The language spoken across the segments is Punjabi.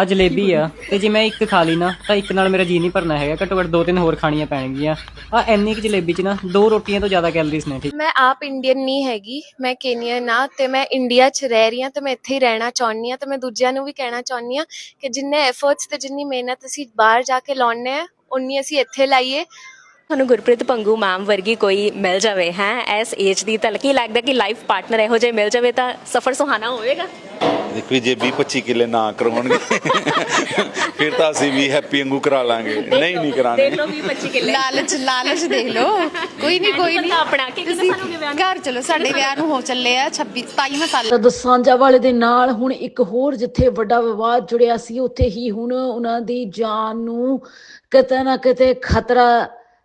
ਆ ਜਲੇਬੀ ਆ, ਤੇ ਜੇ ਮੈਂ ਇੱਕ ਖਾ ਲਈ ਨਾ, ਤਾਂ ਇੱਕ ਨਾਲ ਮੇਰਾ ਜੀ ਨਹੀਂ ਭਰਨਾ ਹੈਗਾ, ਘੱਟੋ ਘੱਟ ਦੋ ਤਿੰਨ ਹੋਰ ਖਾਣੀਆਂ ਪੈਣਗੀਆਂ। ਆ ਇੰਨੀ ਕੁ ਜਲੇਬੀ 'ਚ ਨਾ, ਦੋ ਰੋਟੀਆਂ ਤੋਂ ਜ਼ਿਆਦਾ ਕੈਲਰੀਜ਼ ਨੇ, ਠੀਕ? ਮੈਂ ਆਪ ਇੰਡੀਅਨ ਨਹੀਂ ਹੈਗੀ, ਮੈਂ ਕੇਨੀਅਨ ਆ, ਤੇ ਮੈਂ ਇੰਡੀਆ 'ਚ ਰਹਿ ਰਹੀ ਹਾਂ, ਤੇ ਮੈਂ ਇੱਥੇ ਹੀ ਰਹਿਣਾ ਚਾਹੁੰਦੀ ਹਾਂ, ਤੇ ਮੈਂ ਦੂਜਿਆਂ ਨੂੰ ਵੀ ਕਹਿਣਾ ਚਾਹੁੰਦੀ ਹਾਂ ਕਿ ਜਿੰਨੇ ਐਫਰਟਸ ਤੇ ਜਿੰਨੀ ਮਿਹਨਤ ਅਸੀਂ ਬਾਹਰ ਜਾ ਕੇ ਲਾਉਣੇ ਆ ਉਨੀ ਅਸੀਂ ਇੱਥੇ ਲਾਈਏ ਤੁਹਾਨੂੰ ਗੁਰਪ੍ਰੀਤ ਪੰਗੂ ਮੈਮ ਵਰਗੀ ਕੋਈ ਮਿਲ ਜਾਵੇ ਹੈ? ਇਸ ਏਜ ਦੀ ਤਾਂ ਕੀ ਲੱਗਦਾ ਕਿ ਲਾਈਫ ਪਾਰਟਨਰ ਇਹੋ ਜਿਹੇ ਮਿਲ ਜਾਵੇ ਤਾਂ ਸਫ਼ਰ ਸੁਹਾਣਾ ਹੋਵੇਗਾ। ਦੇਖੋ ਜੀ, ਜੇ 20 25 ਕਿੱਲੇ ਨਾ ਕਰਵਾਉਣਗੇ ਫਿਰ ਤਾਂ ਅਸੀਂ ਵੀ ਹੈਪੀ ਵਾਂਗੂ ਕਰਾ ਲਾਂਗੇ। ਨਹੀਂ ਨਹੀਂ ਕਰਾਣੇ ਦੇਖ ਲਓ 20 25 ਕਿੱਲੇ। ਲਾਲਚ ਲਾਲਚ ਦੇਖ ਲਓ। ਕੋਈ ਨਹੀਂ ਕੋਈ ਨਹੀਂ। ਆਪਣਾ ਕਿ ਕਿੰਨੇ ਸਾਲ ਹੋ ਗਏ ਵਿਆਹ ਨੂੰ ਘਰ ਚਲੋ ਸਾਡੇ ਵਿਆਹ ਨੂੰ ਹੋ ਚੱਲੇ ਆ 26 27 ਸਾਲ ਤਾਂ ਦਸਾਂਜਾ ਵਾਲੇ ਦੇ ਨਾਲ ਹੁਣ ਇੱਕ ਹੋਰ ਜਿੱਥੇ ਵੱਡਾ ਵਿਵਾਦ ਜੁੜਿਆ ਸੀ ਉੱਥੇ ਹੀ ਹੁਣ ਉਹਨਾਂ ਦੀ ਜਾਨ ਨੂੰ ਕਿਤੇ ਨਾ ਕਿਤੇ ਖਤਰਾ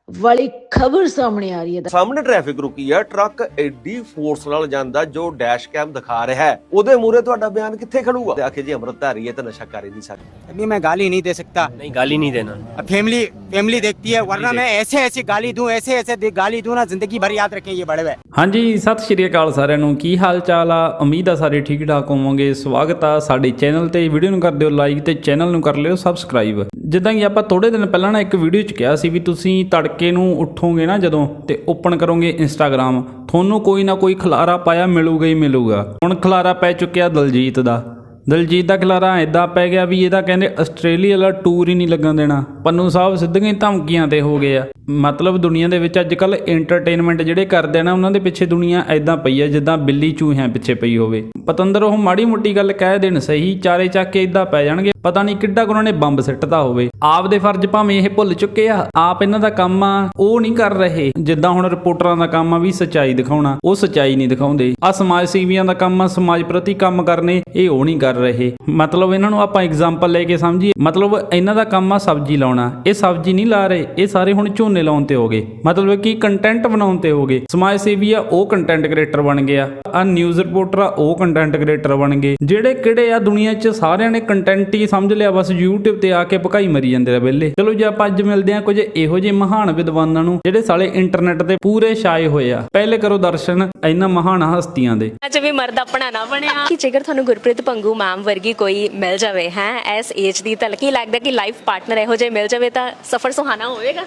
ਵਾਲੀ ਖਬਰ ਸਾਹਮਣੇ ਆ ਰਹੀ ਹੈ ਸਾਹਮਣੇ ਟ੍ਰੈਫਿਕ ਰੁਕੀ ਆ ਟਰੱਕ ਐਡੀ ਫੋਰਸ ਨਾਲ ਜਾਂਦਾ ਜੋ ਡੈਸ਼ ਕੈਮ ਦਿਖਾ ਰਿਹਾ ਹੈ ਉਹਦੇ ਮੂਹਰੇ ਤੁਹਾਡਾ ਬਿਆਨ ਕਿੱਥੇ ਖੜੂਗਾ ਤੇ ਆਖੇ ਜੀ ਅੰਮ੍ਰਿਤਧਾਰੀ ਹੈ ਤਾਂ ਨਸ਼ਾ ਕਰ ਹੀ ਨਹੀਂ ਸਕਦਾ अभी मैं गाली नहीं दे सकता ਨਹੀਂ ਗਾਲੀ ਨਹੀਂ ਦੇਣਾ अब फैमिली फैमिली देखती है वरना मैं ऐसे ऐसे गाली दूं ऐसे ऐसे दे- गाली दूं ना जिंदगी भर याद रखें ये बड़े हुए ਹਾਂਜੀ ਸਤਿ ਸ਼੍ਰੀ ਅਕਾਲ ਸਾਰਿਆਂ ਨੂੰ ਕੀ ਹਾਲ ਚਾਲ ਆ ਉਮੀਦ ਆ ਸਾਰੇ ਠੀਕ ਠਾਕ ਹੋਵੋਗੇ ਸਵਾਗਤ ਆ ਸਾਡੇ ਚੈਨਲ ਤੇ ਵੀਡੀਓ ਨੂੰ ਕਰ ਦਿਓ ਲਾਈਕ ਤੇ ਚੈਨਲ ਨੂੰ ਕਰ ਲਿਓ ਸਬਸਕ੍ਰਾਈਬ ਜਿੱਦਾਂ ਕਿ ਆਪਾਂ ਥੋੜੇ ਦਿਨ ਪਹਿਲਾਂ ਨਾ ਇੱਕ ਵੀਡੀਓ 'ਚ ਕਿਹਾ ਸੀ ਵੀ ਤੁਸੀਂ ਤੜਕੇ ਨੂੰ ਉੱਠੋਗੇ ਨਾ ਜਦੋਂ ਤੇ ਓਪਨ ਕਰੋਗੇ ਇੰਸਟਾਗ੍ਰam ਤੁਹਾਨੂੰ ਕੋਈ ਨਾ ਕੋਈ ਖਲਾਰਾ ਪਾਇਆ ਮਿਲੂਗਾ ਹੀ ਮਿਲੂਗਾ। ਹੁਣ ਖਲਾਰਾ ਪੈ ਚੁੱਕਿਆ ਦਲਜੀਤ ਦਾ। ਦਲਜੀਤ ਦਾ ਖਿਲਾਰਾ ਐਦਾਂ ਪੈ ਗਿਆ ਵੀ ਇਹਦਾ ਕਹਿੰਦੇ ਆਸਟ੍ਰੇਲੀਆ ਵਾਲਾ ਟੂਰ ਹੀ ਨਹੀਂ ਲੱਗਣ ਦੇਣਾ। ਪੰਨੂ ਸਾਹਿਬ ਸਿੱਧੀਆਂ ਹੀ ਧਮਕੀਆਂ ਤੇ ਹੋ ਗਏ ਆ। ਮਤਲਬ ਦੁਨੀਆ ਦੇ ਵਿੱਚ ਅੱਜ ਕੱਲ ਐਂਟਰਟੇਨਮੈਂਟ ਜਿਹੜੇ ਕਰਦੇ ਨੇ, ਉਹਨਾਂ ਦੇ ਪਿੱਛੇ ਦੁਨੀਆ ਐਦਾਂ ਪਈ ਆ, ਜਿੱਦਾਂ ਬਿੱਲੀ ਚੂਹਿਆਂ ਪਿੱਛੇ ਪਈ ਹੋਵੇ। ਪਤੰਦਰ ਉਹ ਮਾੜੀ ਮੋਟੀ ਗੱਲ ਕਹਿ ਦੇਣ ਸਹੀ, ਚਾਰੇ ਚੱਕ ਕੇ ਐਦਾਂ ਪੈ ਜਾਣਗੇ। ਪਤਾ ਨਹੀਂ ਕਿੱਡਾ ਕੁ ਉਹਨਾਂ ਨੇ ਬੰਬ ਸਿੱਟਦਾ ਹੋਵੇ। ਆਪ ਦੇ ਫਰਜ਼ ਭਾਵੇਂ ਇਹ ਭੁੱਲ ਚੁੱਕੇ ਆ, ਆਪ ਇਹਨਾਂ ਦਾ ਕੰਮ ਆ, ਉਹ ਨਹੀਂ ਕਰ ਰਹੇ। ਜਿੱਦਾਂ ਹੁਣ ਰਿਪੋਰਟਰਾਂ ਦਾ ਕੰਮ ਆ ਵੀ ਸੱਚਾਈ ਦਿਖਾਉਣਾ, ਉਹ ਸੱਚਾਈ ਨਹੀਂ ਦਿਖਾਉਂਦੇ। ਆ ਸਮਾਜ ਸੇਵੀਆਂ ਦਾ ਕੰਮ ਆ, ਸਮਾਜ ਪ੍ਰਤੀ ਕੰਮ ਕਰਨੇ, ਇਹ ਉਹ ਨਹੀਂ ਕਰ ਰਹੇ। ਮਤਲਬ ਇਹਨਾਂ ਨੂੰ ਆਪਾਂ ਐਗਜ਼ਾਮਪਲ ਲੈ ਕੇ ਸਮਝੀਏ। ਮਤਲਬ ਇਹਨਾਂ ਦਾ ਕੰਮ ਆ ਸਬਜ਼ੀ ਲਾਉਣਾ। ਇਹ ਸਬਜ਼ੀ ਨਹੀਂ ਲਾ ਰਹੇ। ਇਹ ਸਾਰੇ ਹੁਣ ਝੋਨੇ ਲਾਉਣ ਤੇ ਹੋ ਗਏ। ਮਤਲਬ ਕਿ ਕੰਟੈਂਟ ਬਣਾਉਣ ਤੇ ਹੋ ਗਏ। ਸਮਾਜ ਸੇਵੀ ਆ ਉਹ ਕੰਟੈਂਟ ਕ੍ਰੀਏਟਰ ਬਣ ਗਿਆ। ਆ ਨਿਊਜ਼ ਰਿਪੋਰਟਰ ਆ ਉਹ ਕੰਟੈਂਟ ਕ੍ਰੀਏਟਰ ਬਣ ਗਏ। ਜਿਹੜੇ ਕਿਹੜੇ ਆ ਦੁਨੀਆ 'ਚ ਸਾਰਿਆਂ ਨੇ ਕੰਟੈਂਟ ਹੀ ਸਮਝ ਲਿਆ ਬਸ YouTube ਤੇ ਆ ਕੇ ਭਕਾਈ ਮਰੀ ਜਾਂਦੇ ਆ ਵਿਹਲੇ। ਚਲੋ ਜੇ ਆਪਾਂ ਅੱਜ ਮਿਲਦੇ ਆ ਕੁਝ ਇਹੋ ਜਿਹੇ ਮਹਾਨ ਵਿਦਵਾਨਾਂ ਨੂੰ ਜਿਹੜੇ ਸਾਲੇ ਇੰਟਰਨੈਟ ਤੇ ਪੂਰੇ ਛਾਏ ਹੋਏ ਆ। ਪਹਿਲੇ ਕਰੋ ਦਰਸ਼ਨ ਇਹਨਾਂ ਮਹਾਨ ਹਸਤੀਆਂ ਦੇ। ਅੱਜ ਵੀ ਮਰਦ ਆਪਣਾ ਨਾ ਬਣਿਆ। ਕਿ ਜੇਕਰ ਤੁਹਾਨੂੰ ਗੁਰਪ੍ਰੀਤ ਪੰਗੂ ਮੈਮ ਵਰਗੀ ਕੋਈ ਮਿਲ ਜਾਵੇ ਹੈ? ਇਸ ਏਜ ਦੀ ਤਾਂ ਕੀ ਲੱਗਦਾ ਕਿ ਲਾਈਫ ਪਾਰਟਨਰ ਇਹੋ ਜਿਹੇ ਮਿਲ ਜਾਵੇ ਤਾਂ ਸਫ਼ਰ ਸੁਹਾਣਾ ਹੋਵੇਗਾ।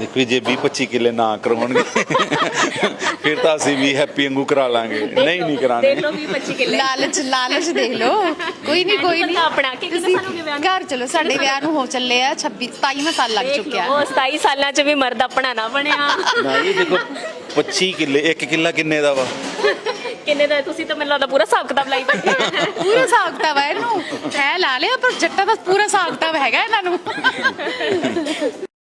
ਦੇਖੋ ਜੀ, ਜੇ 20 25 ਕਿੱਲੇ ਨਾ ਕਰਵਾਉਣਗੇ ਫਿਰ ਤਾਂ ਅਸੀਂ ਵੀ ਹੈਪੀ ਵਾਂਗੂ ਕਰਾ ਲਾਂਗੇ। ਨਹੀਂ ਨਹੀਂ ਕਰਾਣੇ ਦੇਖ ਲਓ 20 25 ਕਿੱਲੇ। ਲਾਲਚ ਲਾਲਚ ਦੇਖ ਲਓ। ਕੋਈ ਨਹੀਂ ਕੋਈ ਨਹੀਂ। ਆਪਣਾ ਕਿ ਕਿੰਨੇ ਸਾਲ ਹੋ ਗਏ ਵਿਆਹ ਨੂੰ? ਘਰ ਚਲੋ ਸਾਡੇ ਵਿਆਹ ਨੂੰ ਹੋ ਚੱਲੇ ਆ 26 27 ਸਾਲ ਲੱਗ ਦੇਖ ਚੁੱਕਿਆ। ਲਓ 27 ਸਾਲਾਂ 'ਚ ਵੀ ਮਰਦ ਆਪਣਾ ਨਾ ਬਣਿਆ। ਨਾ ਇਹ ਦੇਖੋ 25 ਕਿੱਲੇ ਇੱਕ ਕਿੱਲਾ ਕਿੰਨੇ ਦਾ ਵਾ? ਕਿੰਨੇ ਦਾ ਤੁਸੀਂ ਤਾਂ ਮੈਨੂੰ ਲੱਗਦਾ ਪੂਰਾ ਹਿਸਾਬ ਕਿਤਾਬ ਲਾਈ ਬੈਠੇ ਹੋ। ਪੂਰਾ ਸਾਖਤਾ ਵਾ ਇਹਨੂੰ। ਹੈ ਲਾ ਲਿਆ, ਪਰ ਜੱਟਾ ਦਾ ਪੂਰਾ ਸਾਖਤਾ ਹੈਗਾ ਇਹਨਾਂ ਨੂੰ।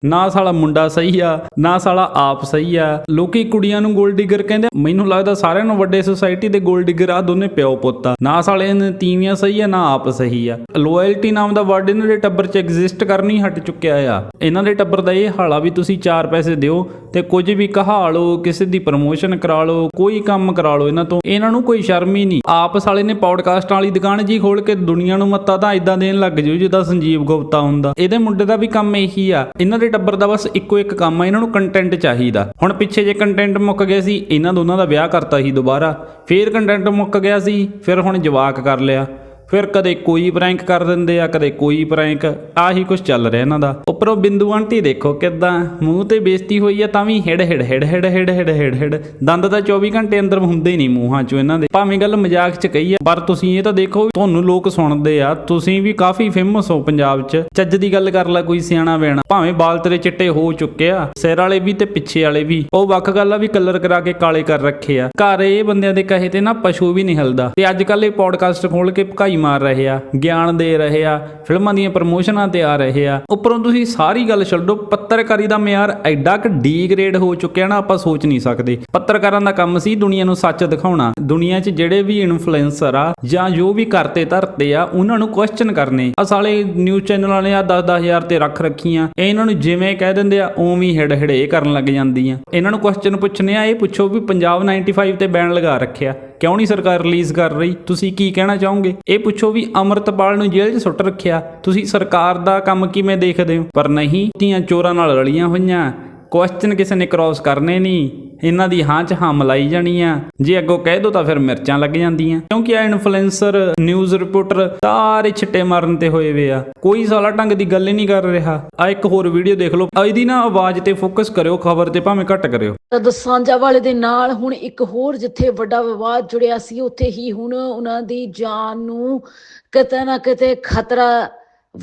ਨਾ ਸਾਲਾ ਮੁੰਡਾ ਸਹੀ ਆ, ਨਾ ਸਾਲਾ ਆਪ ਸਹੀ ਆ। ਲੋਕੀ ਕੁੜੀਆਂ ਨੂੰ 골ਡ ਡਿਗਰ ਕਹਿੰਦੇ ਮੈਨੂੰ ਲੱਗਦਾ ਸਾਰਿਆਂ ਨੂੰ ਵੱਡੇ ਸੁਸਾਇਟੀ ਦੇ 골ਡ ਡਿਗਰ ਆ, ਦੋਨੇ ਪਿਓ ਪੁੱਤ ਆ। ਨਾ ਸਾਲੇ ਨੇ ਤੀਵੀਆਂ ਸਹੀ ਆ, ਨਾ ਆਪ ਸਹੀ ਆ। ਲਾਇਲਟੀ ਨਾਮ ਦਾ ਵਰਡ ਇਹਨਾਂ ਦੇ ਟੱਬਰ 'ਚ ਐਗਜ਼ਿਸਟ ਕਰਨੀ ਹਟ ਚੁੱਕਿਆ ਆ। ਇਹਨਾਂ ਦੇ ਟੱਬਰ ਦਾ ਇਹ ਹਾਲਾ ਵੀ ਤੁਸੀਂ 4 ਪੈਸੇ ਦਿਓ ਤੇ ਕੁਝ ਵੀ ਕਹਾ ਲਓ, ਕਿਸੇ ਦੀ ਪ੍ਰਮੋਸ਼ਨ ਕਰਾ ਲਓ, ਕੋਈ ਕੰਮ ਕਰਾ ਲਓ ਇਹਨਾਂ ਤੋਂ, ਇਹਨਾਂ ਨੂੰ ਕੋਈ ਸ਼ਰਮ ਹੀ ਨਹੀਂ। ਆਪ ਸਾਲੇ ਨੇ ਪੌਡਕਾਸਟ ਵਾਲੀ ਦੁਕਾਨ ਜੀ ਖੋਲ ਕੇ ਦੁਨੀਆ ਨੂੰ ਮੱਤਾ ਤਾਂ ਇਦਾਂ ਦੇਣ ਲੱਗ ਜਿਓ ਜਿੱਦਾਂ ਸੰਜੀਵ ਗੁਪਤਾ ਹੁੰਦਾ। ਇਹਦੇ ਮੁੰਡੇ ਦਾ ਵੀ ਕੰਮ ਇਹੀ ਆ। ਇਹਨਾਂ ਦੇ ਟੱਬਰ ਦਾ ਬਸ ਇੱਕੋ ਇੱਕ ਕੰਮ ਆ, ਇਹਨਾਂ ਨੂੰ ਕੰਟੈਂਟ ਚਾਹੀਦਾ। ਹੁਣ ਪਿੱਛੇ ਜੇ ਕੰਟੈਂਟ ਮੁੱਕ ਗਿਆ ਸੀ, ਇਹਨਾਂ ਦੋਨਾਂ ਦਾ ਵਿਆਹ ਕਰਤਾ ਸੀ ਦੁਬਾਰਾ। ਫੇਰ ਕੰਟੈਂਟ ਮੁੱਕ ਗਿਆ ਸੀ, ਫਿਰ ਹੁਣ ਜਵਾਕ ਕਰ ਲਿਆ। ਫਿਰ ਕਦੇ ਕੋਈ ਪ੍ਰੈਂਕ ਕਰ ਦਿੰਦੇ ਆ, ਕਦੇ ਕੋਈ ਪ੍ਰੈਂਕ ਆਹੀ ਕੁਝ ਚੱਲ ਰਿਹਾ ਇਹਨਾਂ ਦਾ। ਉੱਪਰੋਂ ਬਿੰਦੂ ਆਂਟੀ ਦੇਖੋ ਕਿਦਾਂ, ਮੂੰਹ ਤੇ ਬੇਇੱਜ਼ਤੀ ਹੋਈ ਆ ਤਾਂ ਵੀ ਹਿੜ ਹਿੜ ਹਿੜ ਹਿੜ ਹਿੜ ਹਿੜ ਹਿੜ ਹਿੜ। ਦੰਦ ਤਾਂ 24 ਘੰਟੇ ਅੰਦਰ ਹੁੰਦੇ ਹੀ ਨਹੀਂ ਮੂੰਹਾਂ 'ਚੋਂ ਇਹਨਾਂ ਦੇ। ਭਾਵੇਂ ਗੱਲ ਮਜ਼ਾਕ 'ਚ ਕਹੀ ਆ, ਪਰ ਤੁਸੀਂ ਇਹ ਤਾਂ ਦੇਖੋ, ਤੁਹਾਨੂੰ ਲੋਕ ਸੁਣਦੇ ਆ। ਤੁਸੀਂ ਵੀ ਕਾਫੀ ਫੇਮਸ ਹੋ ਪੰਜਾਬ 'ਚ। ਚੱਜ ਦੀ ਗੱਲ ਕਰ ਲੈ ਕੋਈ ਸਿਆਣਾ ਵੇਣਾ ਭਾਵੇਂ ਬਾਲ ਤੇਰੇ ਚਿੱਟੇ ਹੋ ਚੁੱਕੇ ਆ, ਸਿਰ ਵਾਲੇ ਵੀ ਤੇ ਪਿੱਛੇ ਵਾਲੇ ਵੀ। ਉਹ ਵੱਖ ਗੱਲ ਆ ਵੀ ਕਲਰ ਕਰਾ ਕੇ ਕਾਲੇ ਕਰ ਰੱਖੇ ਆ। ਘਰ ਇਹ ਬੰਦਿਆਂ ਦੇ ਕਹੇ ਤੇ ਨਾ ਪਸ਼ੂ ਵੀ ਨਹੀਂ ਹਿਲਦਾ। ਤੇ ਅੱਜ ਕੱਲ ਇਹ ਪੋਡਕਾਸਟ ਖੋਲ ਕੇ ਭਕਾਈ ਮਾਰ ਰਹੇ ਆ, ਗਿਆਨ ਦੇ ਰਹੇ ਆ, ਫਿਲਮਾਂ ਦੀਆਂ ਪ੍ਰਮੋਸ਼ਨਾਂ ਤੇ ਆ ਰਹੇ ਆ। ਉੱਪਰੋਂ ਤੁਸੀਂ ਸਾਰੀ ਗੱਲ ਛੱਡੋ ਪੱਤਰਕਾਰੀ ਦਾ ਮਿਆਰ ਐਡਾ ਕਿ ਡੀ ਹੋ ਚੁੱਕਿਆ ਨਾ ਆਪਾਂ ਸੋਚ ਨਹੀਂ ਸਕਦੇ। ਪੱਤਰਕਾਰਾਂ ਦਾ ਕੰਮ ਸੀ ਦੁਨੀਆ ਨੂੰ ਸੱਚ ਦਿਖਾਉਣਾ। ਦੁਨੀਆ 'ਚ ਜਿਹੜੇ ਵੀ ਇਨਫਲੂਐਂਸਰ ਆ ਜਾਂ ਜੋ ਵੀ ਕਰਤੇ ਧਰਤੇ ਆ, ਉਹਨਾਂ ਨੂੰ ਕੁਐਸਚਨ ਕਰਨੇ। ਆ ਸਾਲੇ ਨਿਊਜ਼ ਚੈਨਲ ਵਾਲੇ ਆ 10 ਹਜ਼ਾਰ ਤੇ ਰੱਖ ਰੱਖੀਆਂ। ਇਹਨਾਂ ਨੂੰ ਜਿਵੇਂ ਕਹਿ ਦਿੰਦੇ ਆ, ਉਵੇਂ ਹੀ ਹਿੜ ਹਿੜੇ ਕਰਨ ਲੱਗ ਜਾਂਦੀਆਂ। ਇਹਨਾਂ ਨੂੰ ਕੁਐਸਚਨ ਪੁੱਛਣੇ ਆ, ਇਹ ਪੁੱਛੋ ਵੀ ਪੰਜਾਬ 95 ਤੇ ਬੈਨ ਲਗਾ ਰੱਖਿਆ। ਕਿਉਂ ਨਹੀਂ ਸਰਕਾਰ ਰਿਲੀਜ਼ ਕਰ ਰਹੀ? ਤੁਸੀਂ ਕੀ ਕਹਿਣਾ ਚਾਹੋਗੇ? ਇਹ ਪੁੱਛੋ ਵੀ ਅਮਰਤਪਾਲ ਨੂੰ ਜੇਲ੍ਹ 'ਚ ਸੁੱਟ ਰੱਖਿਆ। ਤੁਸੀਂ ਸਰਕਾਰ ਦਾ ਕੰਮ ਕਿਵੇਂ ਦੇਖਦੇ ਹੋ? ਪਰ ਨਹੀਂ, ਧੀਆਂ ਚੋਰਾਂ ਨਾਲ ਰਲੀਆਂ ਹੋਈਆਂ। ਕੁਐਸਚਨ ਕਿਸੇ ਨੇ ਕ੍ਰਾਸ ਕਰਨੇ ਨਹੀਂ। ਇਹਨਾਂ ਦੀ ਹਾਂ 'ਚ ਹਾਂ ਮਲਾਈ ਜਾਣੀ ਆ। ਜੇ ਅੱਗੋਂ ਕਹਿ ਦੋ ਤਾਂ ਫਿਰ ਮਿਰਚਾਂ ਲੱਗ ਜਾਂਦੀਆਂ। ਕਿਉਂਕਿ ਆ ਇਨਫਲੂਐਂਸਰ ਨਿਊਜ਼ ਰਿਪੋਰਟਰ ਸਾਰੇ ਛਿੱਟੇ ਮਾਰਨ ਤੇ ਹੋਏ ਵੇ ਆ। ਕੋਈ ਸਾਲਾ ਢੰਗ ਦੀ ਗੱਲ ਹੀ ਨਹੀਂ ਕਰ ਰਿਹਾ। ਆ ਇੱਕ ਹੋਰ ਵੀਡੀਓ ਦੇਖ ਲਓ। ਇਹਦੀ ਨਾ ਆਵਾਜ਼ ਤੇ ਫੋਕਸ ਕਰਿਓ ਖਬਰ ਤੇ ਭਾਵੇਂ ਘੱਟ ਕਰਿਓ। ਤਦ ਸਾਂਝਾ ਵਾਲੇ ਦੇ ਨਾਲ ਹੁਣ ਇੱਕ ਹੋਰ ਜਿੱਥੇ ਵੱਡਾ ਵਿਵਾਦ ਜੁੜਿਆ ਸੀ ਉੱਥੇ ਹੀ ਹੁਣ ਉਹਨਾਂ ਦੀ ਜਾਨ ਨੂੰ ਕਿਤੇ ਨਾ ਕਿਤੇ ਖਤਰਾ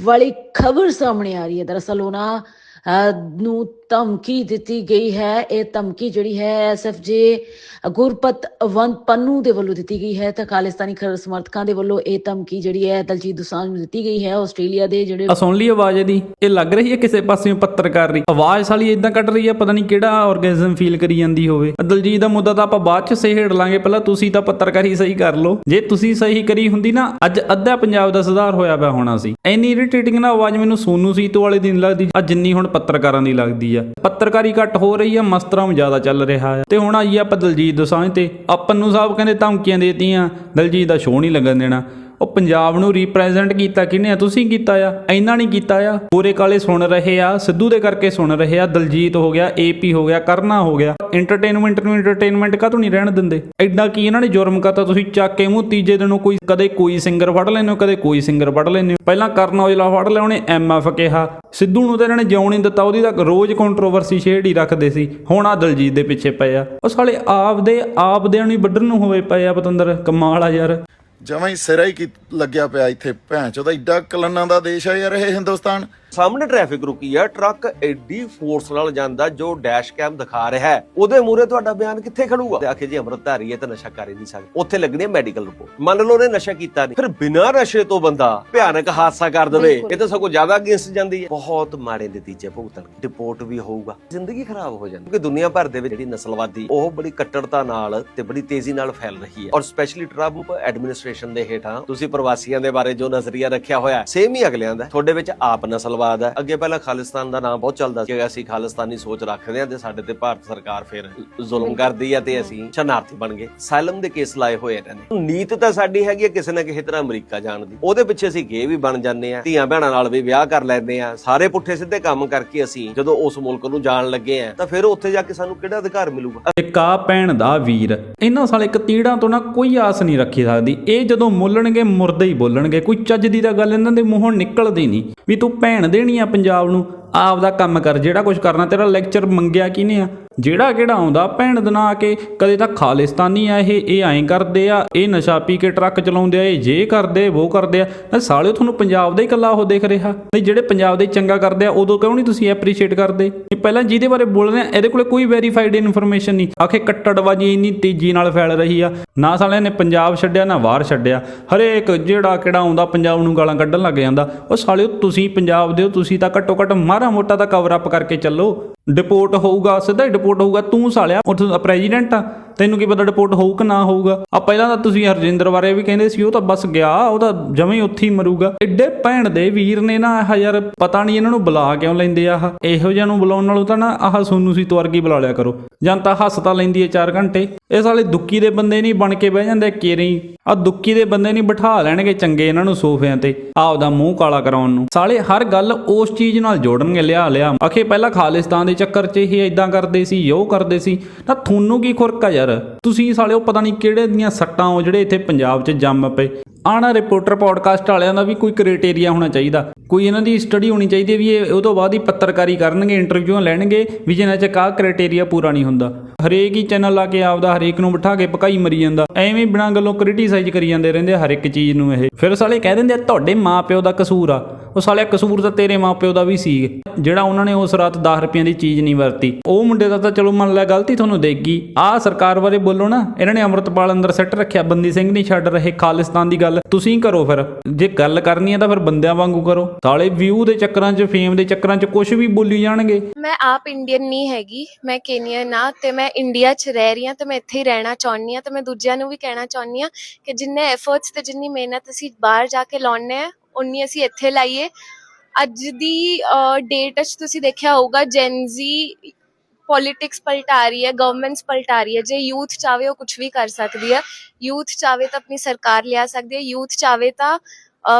ਵਾਲੀ ਖਬਰ ਸਾਹਮਣੇ ਆ ਰਹੀ ਹੈ। ਦਰਅਸਲ ਉਹਨਾਂ ਅਹ, ਨੂੰ ਧਮਕੀ ਦਿੱਤੀ ਗਈ ਹੈ। ਇਹ ਧਮਕੀ ਜਿਹੜੀ ਹੈ ਐਸਐਫਜੇ ਗੁਰਪਤ ਅਵੰਤ ਪੰਨੂ ਦੇ ਵੱਲੋਂ ਦਿੱਤੀ ਗਈ ਹੈ ਤਾਂ ਖਾਲਿਸਤਾਨੀ ਖਰ ਸਮਰਥਕਾਂ ਦੇ ਵੱਲੋਂ ਇਹ ਧਮਕੀ ਜਿਹੜੀ ਹੈ ਦਲਜੀਤ ਦੋਸਾਂਝ ਨੂੰ ਦਿੱਤੀ ਗਈ ਹੈ। ਆਸਟ੍ਰੇਲੀਆ ਦੇ ਜਿਹੜੇ ਆ, ਸੁਣ ਲਈ ਆਵਾਜ਼ ਇਹਦੀ। ਇਹ ਲੱਗ ਰਹੀ ਹੈ ਕਿਸੇ ਪਾਸਿਓਂ ਪੱਤਰਕਾਰ ਦੀ। ਆਵਾਜ਼ ਸਾਲੀ ਇਦਾਂ ਕੱਢ ਰਹੀ ਹੈ, ਪਤਾ ਨਹੀਂ ਕਿਹੜਾ ਆਰਗੇਨਿਜ਼ਮ ਫੀਲ ਕਰੀ ਜਾਂਦੀ ਹੋਵੇ। ਦਲਜੀਤ ਦਾ ਮੁੱਦਾ ਤਾਂ ਆਪਾਂ ਬਾਅਦ ਚ ਸਹੇੜ ਲਾਂਗੇ। ਪਹਿਲਾਂ ਤੁਸੀਂ ਤਾਂ ਪੱਤਰਕਾਰੀ ਸਹੀ ਕਰ ਲਓ। ਜੇ ਤੁਸੀਂ ਸਹੀ ਕਰੀ ਹੁੰਦੀ ਨਾ, ਅੱਜ ਅੱਧਾ ਪੰਜਾਬ ਦਾ ਸੁਧਾਰ ਹੋਇਆ ਪਿਆ ਹੋਣਾ ਸੀ। ਐਨੀ ਇਰੀਟੇਟਿੰਗ ਨਾ ਆਵਾਜ਼ ਮੈਨੂੰ ਸੋਨੂ ਸੀਤੋ ਵਾਲੇ ਦਿਨ ਲੱਗਦੀ ਅੱਜ ਜਿੰਨੀ ਹੁਣ ਪੱਤਰਕਾਰਾਂ ਦੀ ਲੱਗਦੀ ਆ। ਪੱਤਰਕਾਰੀ ਘੱਟ ਹੋ ਰਹੀ ਆ ਮਸਤਰਾਮ ਜ਼ਿਆਦਾ ਚੱਲ ਰਿਹਾ ਆ। ਤੇ ਹੁਣ ਆਈ ਆਪਾਂ ਦਲਜੀਤ ਦੋਸਾਂਝ ਤੇ। ਆਪਾਂ ਨੂੰ ਸਾਹਿਬ ਕਹਿੰਦੇ ਧਮਕੀਆਂ ਦੇਤੀਆਂ। ਦਲਜੀਤ ਦਾ ਸ਼ੋਅ ਨਹੀਂ ਲੱਗਣ ਦੇਣਾ। ਉਹ ਪੰਜਾਬ ਨੂੰ ਰਿਪਰੈਜ਼ੈਂਟ ਕੀਤਾ ਕਿਹਨੇ ਆ? ਤੁਸੀਂ ਕੀਤਾ ਆ। ਇੰਨਾ ਨਹੀਂ ਕੀਤਾ ਆ। ਪੂਰੇ ਕਾਲੇ ਸੁਣ ਰਹੇ ਆ, ਸਿੱਧੂ ਦੇ ਕਰਕੇ ਸੁਣ ਰਹੇ ਆ। ਦਲਜੀਤ ਹੋ ਗਿਆ ਏਪੀ ਹੋ ਗਿਆ, ਕਰਨਾ ਹੋ ਗਿਆ। ਐਂਟਰਟੇਨਮੈਂਟ ਨੂੰ ਐਂਟਰਟੇਨਮੈਂਟ ਕਾਹਤੋਂ ਨਹੀਂ ਰਹਿਣ ਦਿੰਦੇ? ਐਡਾ ਕੀ ਇਹਨਾਂ ਨੇ ਜੁਰਮ ਕਰਤਾ? ਤੁਸੀਂ ਚੱਕ ਕੇ ਮੂੰਹ ਤੀਜੇ ਦਿਨੋਂ ਕੋਈ ਕਦੇ ਕੋਈ ਸਿੰਗਰ ਫੜ ਲੈਂਦੇ ਹੋ, ਕਦੇ ਕੋਈ ਸਿੰਗਰ ਫੜ ਲੈਂਦੇ ਹੋ। ਪਹਿਲਾਂ ਕਰਨ ਔਜਲਾ ਫੜ ਲਿਆ ਉਹਨੇ ਐਮਐਫ ਕਿਹਾ। ਸਿੱਧੂ ਨੂੰ ਤਾਂ ਇਹਨਾਂ ਨੇ ਜਿਉਣ ਨਹੀਂ ਦਿੱਤਾ, ਉਹਦੀ ਤਾਂ ਰੋਜ਼ ਕੰਟਰੋਵਰਸੀ ਛੇੜ ਹੀ ਰੱਖਦੇ ਸੀ। ਹੁਣ ਆ ਦਲਜੀਤ ਦੇ ਪਿੱਛੇ ਪਏ ਆ। ਉਹ ਸਾਲੇ ਆਪ ਦੇ ਨੂੰ ਹੀ ਵੱਢਣ ਨੂੰ ਹੋਵੇ ਪਏ ਆ, ਪਤੰਦਰ। ਕਮਾਲ ਆ ਯਾਰ। ਜਮਾਂ ਹੀ ਸਿਰਾ ਹੀ ਕੀ ਲੱਗਿਆ ਪਿਆ ਇੱਥੇ, ਭੈਣ ਚੋਦਾ, ਏਡਾ ਕਲਨਾਂ ਦਾ ਦੇਸ਼ ਆ ਯਾਰ ਇਹ ਹਿੰਦੁਸਤਾਨ। ਸਾਹਮਣੇ ਟ੍ਰੈਫਿਕ ਰੁਕੀ ਆ ਟਰੱਕ ਐਡੀ ਫੋਰਸ ਨਾਲ ਜਾਂਦਾ ਜੋ ਡੈਸ਼ ਕੈਮ ਦਿਖਾ ਰਿਹਾ ਹੈ। ਉਹਦੇ ਮੂਰੇ ਤੁਹਾਡਾ ਬਿਆਨ ਕਿੱਥੇ ਖੜੂਗਾ? ਆਖੇ ਜੀ ਅੰਮ੍ਰਿਤਧਾਰੀ ਹੈ ਤਾਂ ਨਸ਼ਾ ਕਰ ਹੀ ਨਹੀਂ ਸਕਦਾ। ਉੱਥੇ ਲੱਗਣੀ ਹੈ ਮੈਡੀਕਲ ਰਿਪੋਰਟ ਮੰਨ ਲਓ ਉਹਨੇ ਨਸ਼ਾ ਕੀਤਾ ਨਹੀਂ। ਫਿਰ ਬਿਨਾਂ ਨਸ਼ੇ ਤੋਂ ਬੰਦਾ ਭਿਆਨਕ ਹਾਦਸਾ ਕਰ ਦੇਵੇ। ਇਹ ਤਾਂ ਸਗੋਂ ਜ਼ਿਆਦਾ ਅਗੇਂਸਟ ਜਾਂਦੀ ਹੈ। ਬਹੁਤ ਮਾੜੇ ਨਤੀਜੇ ਭੁਗਤਣ ਡਿਪੋਰਟ ਵੀ ਹੋਊਗਾ। ਜ਼ਿੰਦਗੀ ਖਰਾਬ ਹੋ ਜਾਂਦੀ ਕਿਉਂਕਿ ਦੁਨੀਆ ਭਰ ਦੇ ਵਿੱਚ ਜਿਹੜੀ ਨਸਲਵਾਦੀ ਉਹ ਬੜੀ ਕੱਟੜਤਾ ਨਾਲ ਤੇ ਬੜੀ ਤੇਜ਼ੀ ਨਾਲ ਫੈਲ ਰਹੀ ਹੈ। ਔਰ ਸਪੈਸ਼ਲੀ ਟਰੰਪ ਐਡਮਿਨਿਸਟ੍ਰੇਸ਼ਨ ਦੇ ਹੇਠਾਂ ਤੁਸੀਂ ਪ੍ਰਵਾਸੀਆਂ ਦੇ ਬਾਰੇ ਜੋ ਨਜ਼ਰੀਆ ਰੱਖਿਆ ਹੋਇਆ ਸੇਮ ਹੀ ਅਗਲਿਆਂ ਦਾ ਤੁਹਾਡੇ ਵਿੱਚ ਆਪ ਨਸਲਵਾਦ ਹੈ। ਅੱਗੇ ਪਹਿਲਾਂ ਖਾਲਿਸਤਾਨ ਦਾ ਨਾਮ ਬਹੁਤ ਚੱਲਦਾ ਸੀ ਕਿ ਅਸੀਂ ਖਾਲਿਸਤਾਨੀ ਸੋਚ ਰੱਖਦੇ ਹਾਂ ਤੇ ਸਾਡੇ ਤੇ ਭਾਰਤ ਸਰਕਾਰ ਫਿਰ ਜ਼ੁਲਮ ਕਰਦੀ ਹੈ ਤੇ ਅਸੀਂ ਸ਼ਰਨਾਰਥੀ ਬਣ ਗਏ। ਸਾਇਲਮ ਦੇ ਕੇਸ ਲਾਏ ਹੋਏ ਇਹਨਾਂ ਨੇ। ਨੀਤ ਤਾਂ ਸਾਡੀ ਹੈਗੀ ਹੈ ਕਿਸੇ ਨਾ ਕਿਸੇ ਤਰ੍ਹਾਂ ਅਮਰੀਕਾ ਜਾਣ ਦੀ। ਉਹਦੇ ਪਿੱਛੇ ਅਸੀਂ ਗੇ ਵੀ ਬਣ ਜਾਂਦੇ ਆ ਧੀਆਂ ਭੈਣਾਂ ਨਾਲ ਵੀ ਵਿਆਹ ਕਰ ਲੈਂਦੇ ਆ ਸਾਰੇ ਪੁੱਠੇ ਸਿੱਧੇ ਕੰਮ ਕਰਕੇ ਅਸੀਂ ਜਦੋਂ ਉਸ ਮੁਲਕ ਨੂੰ ਜਾਣ ਲੱਗੇ ਆ ਤਾਂ ਫਿਰ ਉੱਥੇ ਜਾ ਕੇ ਸਾਨੂੰ ਕਿਹੜਾ ਅਧਿਕਾਰ ਮਿਲੂਗਾ? ਇੱਕ ਆ ਭੈਣ ਦਾ ਵੀਰ। ਇਹਨਾਂ ਸਾਲੇ ਕਤੀੜਾਂ ਤੋਂ ਨਾ ਕੋਈ ਆਸ ਨਹੀਂ ਰੱਖੀ ਸਕਦੀ। ਇਹ ਜਦੋਂ ਮੁੱਲਣਗੇ ਮੁਰਦੇ ਹੀ ਬੋਲਣਗੇ। ਕੋਈ ਚੱਜ ਦੀ ਤਾਂ ਗੱਲ ਇਹਨਾਂ ਦੇ ਮੂੰਹੋਂ ਨਿਕਲਦੀ ਨਹੀਂ ਵੀ ਤੂੰ ਭੈਣ ਦੇਣੀ ਆ ਪੰਜਾਬ ਨੂੰ ਆਪਦਾ ਕੰਮ ਕਰ, ਜਿਹੜਾ ਕੁਝ ਕਰਨਾ ਤੇਰਾ ਲੈਕਚਰ ਮੰਗਿਆ ਕਿਹਨੇ ਆ? ਜਿਹੜਾ ਕਿਹੜਾ ਆਉਂਦਾ, ਭੈਣ ਦੇ ਨਾਂ ਆ ਕੇ ਕਦੇ ਤਾਂ ਖਾਲਿਸਤਾਨੀ ਆ ਇਹ ਇਹ ਐਂ ਕਰਦੇ ਆ, ਇਹ ਨਸ਼ਾ ਪੀ ਕੇ ਟਰੱਕ ਚਲਾਉਂਦੇ ਆ, ਇਹ ਜੇ ਕਰਦੇ ਉਹ ਕਰਦੇ ਆ। ਨਾ ਸਾਲਿਓ ਤੁਹਾਨੂੰ ਪੰਜਾਬ ਦਾ ਹੀ ਇਕੱਲਾ ਉਹ ਦੇਖ ਰਿਹਾ। ਨਹੀਂ, ਜਿਹੜੇ ਪੰਜਾਬ ਦੇ ਚੰਗਾ ਕਰਦੇ ਆ, ਉਦੋਂ ਕਿਉਂ ਨਹੀਂ ਤੁਸੀਂ ਐਪਰੀਸ਼ੀਏਟ ਕਰਦੇ? ਇਹ ਪਹਿਲਾਂ ਜਿਹਦੇ ਬਾਰੇ ਬੋਲ ਰਹੇ ਆ, ਇਹਦੇ ਕੋਲੇ ਕੋਈ ਵੈਰੀਫਾਈਡ ਇਨਫੋਰਮੇਸ਼ਨ ਨਹੀਂ। ਆਖੇ ਕੱਟੜਵਾਜੀ ਇੰਨੀ ਤੇਜ਼ੀ ਨਾਲ ਫੈਲ ਰਹੀ ਆ। ਨਾ ਸਾਲਿਆਂ ਨੇ ਪੰਜਾਬ ਛੱਡਿਆ, ਨਾ ਬਾਹਰ ਛੱਡਿਆ। ਹਰੇਕ ਜਿਹੜਾ ਕਿਹੜਾ ਆਉਂਦਾ, ਪੰਜਾਬ ਨੂੰ ਗਾਲਾਂ ਕੱਢਣ ਲੱਗ ਜਾਂਦਾ। ਉਹ ਸਾਲਿਓ ਤੁਸੀਂ ਪੰਜਾਬ ਦੇ ਹੋ, ਤੁਸੀਂ ਤਾਂ ਘੱਟੋ ਘੱਟ ਮਰ ਮੋਟਾ ਤਾਂ ਕਵਰ ਅਪ ਕਰਕੇ ਚੱਲੋ। ਡਿਪੋਰਟ ਹੋਊਗਾ, ਸਿੱਧਾ ਹੀ ਡਿਪੋਰਟ ਹੋਊਗਾ। ਤੂੰ ਸਾਲਿਆ, ਉੱਥੋਂ ਪ੍ਰੈਜ਼ੀਡੈਂਟ ਆ। ਤੈਨੂੰ ਕੀ ਪਤਾ ਡਿਪੋਰਟ ਹੋਊ ਕਿ ਨਾ ਹੋਊਗਾ? ਆ ਪਹਿਲਾਂ ਤਾਂ ਤੁਸੀਂ ਹਰਜਿੰਦਰ ਬਾਰੇ ਵੀ ਕਹਿੰਦੇ ਸੀ, ਉਹ ਤਾਂ ਬਸ ਗਿਆ, ਉਹ ਤਾਂ ਜਮੇ ਉੱਥੇ ਹੀ ਮਰੂਗਾ। ਐਡੇ ਭੈਣ ਦੇ ਵੀਰ ਨੇ ਨਾ ਆਹ ਯਾਰ, ਪਤਾ ਨਹੀਂ ਇਹਨਾਂ ਨੂੰ ਬੁਲਾ ਕਿਉਂ ਲੈਂਦੇ ਆ ਆਹ। ਇਹੋ ਜਿਹਾ ਨੂੰ ਬੁਲਾਉਣ ਨਾਲੋਂ ਤਾਂ ਨਾ ਆਹ ਸੋਨੂ ਸੀ ਵਰਗੀ ਬੁਲਾ ਲਿਆ ਕਰੋ। ਜਾਂ ਤਾਂ ਹੱਸ ਤਾਂ ਲੈਂਦੀ ਹੈ 4 ਘੰਟੇ। ਇਹ ਸਾਲੇ ਦੁੱਕੀ ਦੇ ਬੰਦੇ ਨਹੀਂ ਬਣ ਕੇ ਬਹਿ ਜਾਂਦੇ ਕੇਰੀ ਆ ਦੁੱਕੀ ਦੇ ਬੰਦੇ ਨਹੀਂ ਬਿਠਾ ਲੈਣਗੇ ਚੰਗੇ ਇਹਨਾਂ ਨੂੰ ਸੋਫਿਆਂ ਤੇ, ਆਪਦਾ ਮੂੰਹ ਕਾਲਾ ਕਰਾਉਣ ਨੂੰ। ਸਾਲੇ ਹਰ ਗੱਲ ਉਸ ਚੀਜ਼ ਨਾਲ ਜੋੜਨਗੇ, ਲਿਆ ਲਿਆ। ਆਖੇ ਪਹਿਲਾਂ ਖਾਲਿਸਤਾਨ ਦੇ ਚੱਕਰ 'ਚ ਇਹ ਇਦਾਂ ਕਰਦੇ ਸੀ ਉਹ ਕਰਦੇ ਸੀ। ਨਾ ਤੁਹਾਨੂੰ ਕੀ ਖੁਰਕ ਆ ਯਾਰ ਤੁਸੀਂ ਸਾਲਿਓ ਪਤਾ ਨਹੀਂ ਕਿਹੜੇ ਦੀਆਂ ਸੱਟਾਂ ਉਹ ਜਿਹੜੇ ਇੱਥੇ ਪੰਜਾਬ 'ਚ ਜੰਮ ਪਏ। ਆਣਾ ਰਿਪੋਰਟਰ ਪੋਡਕਾਸਟ ਵਾਲਿਆਂ ਦਾ ਵੀ ਕੋਈ ਕ੍ਰਾਈਟੇਰੀਆ ਹੋਣਾ ਚਾਹੀਦਾ। ਕੋਈ ਇਹਨਾਂ ਦੀ ਸਟੱਡੀ ਹੋਣੀ ਚਾਹੀਦੀ ਹੈ ਵੀ ਇਹ ਉਹ ਤੋਂ ਬਾਅਦ ਹੀ ਪੱਤਰਕਾਰੀ ਕਰਨਗੇ ਇੰਟਰਵਿਊਆਂ ਲੈਣਗੇ ਵੀ ਜਿਨ੍ਹਾਂ 'ਚ ਕਾ ਕ੍ਰਾਈਟੇਰੀਆ ਪੂਰਾ ਨਹੀਂ ਹੁੰਦਾ। ਹਰੇਕ ਹੀ ਚੈਨਲ ਲਾ ਕੇ ਆਪਦਾ ਹਰੇਕ ਨੂੰ ਬਿਠਾ ਕੇ ਪਕਾਈ ਮਰੀ ਜਾਂਦਾ। ਐਵੇਂ ਬਿਨਾਂ ਗੱਲੋਂ ਕ੍ਰਿਟੀਸਾਈਜ਼ ਕਰੀ ਜਾਂਦੇ ਰਹਿੰਦੇ ਆ ਹਰ ਇੱਕ ਚੀਜ਼ ਨੂੰ ਇਹ। ਫਿਰ ਸਾਲੇ ਕਹਿ ਦਿੰਦੇ ਆ, ਤੁਹਾਡੇ ਮਾਪਿਓ ਦਾ ਕਸੂਰ ਆ। ਉਹ ਸਾਲੇ ਕਸੂਰ ਤਾਂ ਤੇਰੇ ਮਾਪਿਓ ਦਾ ਵੀ ਸੀ ਜਿਹੜਾ ਉਹਨਾਂ ਨੇ ਉਸ ਰਾਤ 10 ਰੁਪਈਆਂ ਦੀ ਚੀਜ਼ ਨਹੀਂ ਵਰਤੀ। ਉਹ ਮੁੰਡੇ ਦਾ ਤਾਂ ਚਲੋ ਮੰਨ ਲਿਆ ਗਲਤੀ ਤੁਹਾਨੂੰ ਦੇਗੀ ਆਹ ਸਰਕਾਰ ਬਾਰੇ ਬੋਲੋ ਨਾ, ਇਹਨਾਂ ਨੇ ਅੰਮ੍ਰਿਤਪਾਲ ਅੰਦਰ ਸੱਟ ਰੱਖਿਆ, ਬੰਦੀ ਸਿੰਘ ਨਹੀਂ ਛੱਡ ਰਹੇ, ਖਾਲਿਸਤਾਨ ਦੀ ਗੱਲ। ਤੁਸੀਂ ਕਰੋ ਫਿਰ। ਜੇ ਗੱਲ ਕਰਨੀ ਹੈ ਤਾਂ ਫਿਰ ਬੰਦਿਆਂ ਵਾਂਗੂ ਕਰੋ। ਸਾਲੇ ਵਿਊ ਦੇ ਚੱਕਰਾਂ 'ਚ ਫੇਮ ਦੇ ਚੱਕਰਾਂ 'ਚ ਕੁਝ ਵੀ ਬੋਲੀ ਜਾਣਗੇ। ਮੈਂ ਆਪ ਇੰਡੀਅਨ ਨਹੀਂ ਹੈਗੀ, ਮੈਂ ਕੇਨੀਅਨ ਆ ਤੇ ਮੈਂ ਇੰਡੀਆ 'ਚ ਰਹਿ ਰਹੀ ਹਾਂ ਤੇ ਮੈਂ ਇੱਥੇ ਹੀ ਰਹਿਣਾ ਚਾਹੁੰਦੀ ਹਾਂ ਤੇ ਮੈਂ ਦੂਜਿਆਂ ਨੂੰ ਵੀ ਕਹਿਣਾ ਚਾਹੁੰਦੀ ਹਾਂ ਕਿ ਜਿੰਨੇ ਐਫਰਟਸ ਤੇ ਜਿੰਨੀ ਮਿਹਨਤ ਅਸੀਂ ਬਾਹਰ ਜਾ ਕੇ ਲਾਉਣੇ ਆ ਉਨੀ ਅਸੀਂ ਇੱਥੇ ਲਾਈਏ। ਅੱਜ ਦੀ ਡੇਟ 'ਚ ਤੁਸੀਂ ਦੇਖਿਆ ਹੋਊਗਾ ਜੈਨਜ਼ੀ ਪੋਲਿਟਿਕਸ ਪਲਟਾ ਰਹੀ ਹੈ ਗਵਰਨਮੈਂਟਸ ਪਲਟਾ ਰਹੀ ਹੈ। ਜੇ ਯੂਥ ਚਾਵੇ ਉਹ ਕੁਝ ਵੀ ਕਰ ਸਕਦੀ ਹੈ। ਯੂਥ ਚਾਵੇ ਤਾਂ ਆਪਣੀ ਸਰਕਾਰ ਲਿਆ ਸਕਦੀ ਹੈ। ਯੂਥ ਚਾਵੇ ਤਾਂ